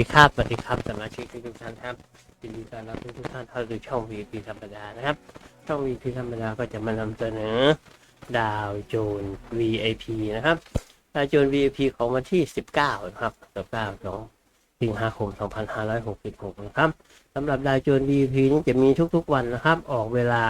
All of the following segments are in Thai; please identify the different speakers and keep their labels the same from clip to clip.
Speaker 1: ดีครับสวัสดีครับสมาชิกทุกท่านครับยินดีต้อนรับทุกท่านเข้าสู่ช่อง VP ธรรมดานะครับ ช่อง VP ธรรมดาก็จะมานำเสนอ ดาวโจน VIP นะครับ ดาวโจน VIP ของวันที่ 19 นะครับ 19ของสิงหาคม 2566 นะครับสำหรับดาวโจน VIP นี้จะมีทุกๆวันนะครับ ออกเวลา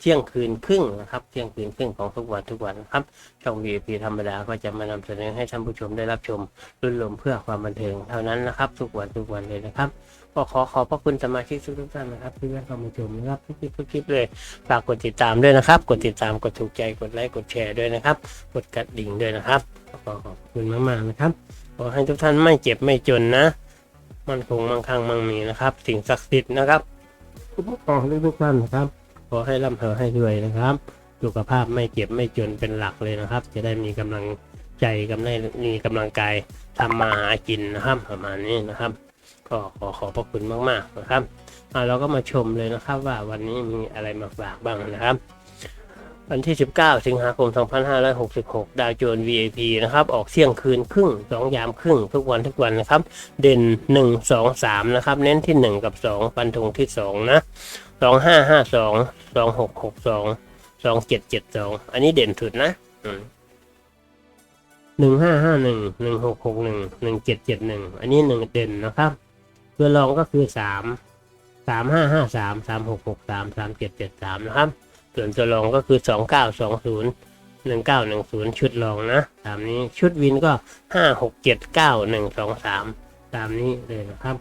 Speaker 1: เที่ยงคืนครึ่งนะครับ เที่ยงคืนครึ่งของทุกวันทุกวันนะครับ ช่อง VIP ธรรมดาก็จะมานำเสนอให้ท่านผู้ชมได้รับชมรุ่นลมเพื่อความบันเทิงเท่านั้นนะครับ ทุกวันทุกวันเลยนะครับก็ขอขอบพระคุณสมาชิกทุกท่านนะครับที่ได้เข้ามาชมนะครับทุกคลิปทุกคลิปเลยฝากกดติดตามด้วยนะครับ กดติดตามกดถูกใจกดไลค์กดแชร์ด้วยนะครับ กดกระดิ่งด้วยนะครับขอขอบคุณมากๆนะครับขอให้ทุกท่านไม่เจ็บไม่จนนะมันคงมั่งคั่งมั่งมีนะครับ สิ่งศักดิ์สิทธิ์นะครับคุ้มครองทุกท่านนะครับ อให้ร่ำเรวยให้รวยนะครับ สุขภาพไม่เจ็บไม่จนเป็นหลักเลยนะครับ จะได้มีกำลังใจกำลังมีกำลังกายทำมาหากินนะครับประมาณนี้นะครับ ก็ขอขอบพระคุณมากๆนะครับอ่าเราก็มาชมเลยนะครับว่าวันนี้มีอะไรมาฝากบ้างนะครับวันที่ 19 สิงหาคม 2566 ดาวโจน VIP นะครับ ออกเที่ยงคืนครึ่ง 2 ยามครึ่ง ทุกวันทุกวันนะครับ เด่น 1 2 3 นะครับ เน้นที่ 1 กับ2ฟันธงที่ 2 นะ 2552 2662 2772อันนี้เด่นสุดนะหนึ่งห้าห้าหนึ่งหนึ่งหกหกหนึ่งหนึ่งเจ็ดเจ็ดหนึ่งอันนี้หนึ่งเด่นนะครับ ตัวรองก็คือสามสามห้าห้าสามสามหกหกสามสามเจ็ดเจ็ดสามนะครับ ส่วนตัวรองก็คือสองเก้าสองศูนย์หนึ่งเก้าหนึ่งศูนย์ชุดรองนะตามนี้ชุดวินก็ห้าหกเจ็ดเก้าหนึ่งสองสามตามนี้เลยนะครับ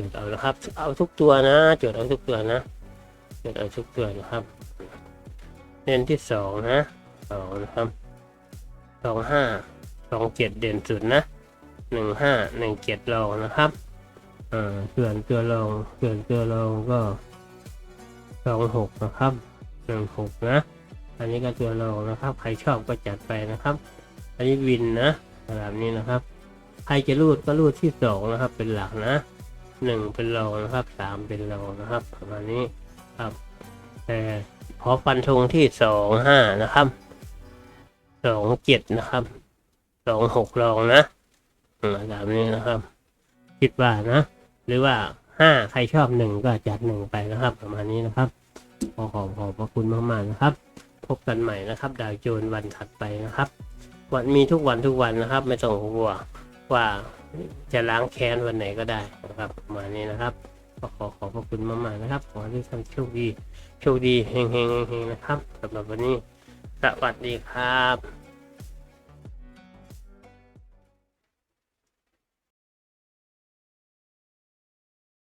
Speaker 1: จดเอานะครับ เอาทุกตัวนะ จดเอาทุกตัวนะ จดเอาทุกตัวนะครับเน้นที่สองนะสองนะครับสองห้าสองเจ็ดเด่นสุดนะหนึ่งห้าหนึ่งเจ็ดรองนะครับเอ่อส่วนตัวรองส่วนตัวรองก็สองหกนะครับหนึ่งหกนะ อันนี้ก็ตัวรองนะครับ ใครชอบก็จัดไปนะครับ อันนี้วินนะแบบนี้นะครับ ใครจะรูดก็รูดที่สองนะครับ เป็นหลักนะ หนึ่งเป็นรองนะครับสามเป็นรองนะครับประมาณนี้ครับแต่พอฟันธงที่สองห้านะครับสองเจ็ดนะครับสองหกรองนะอืมแบบนี้นะครับ คิดว่านะ หรือว่าห้าใครชอบหนึ่งก็จัดหนึ่งไปนะครับ ประมาณนี้นะครับขอขอบขอบพระคุณมากๆนะครับ พบกันใหม่นะครับ ดาวโจนวันถัดไปนะครับ วันมีทุกวันทุกวันนะครับ ไม่ต้องกลัว ว่าจะล้างแค้นวันไหนก็ได้นะครับประมาณนี้นะครับก็ขอขอบพระคุณมากๆนะครับ ขอให้ทุกท่านโชคดี โชคดีเฮงๆเฮงๆนะครับสำหรับวันนี้สวัสดีครับ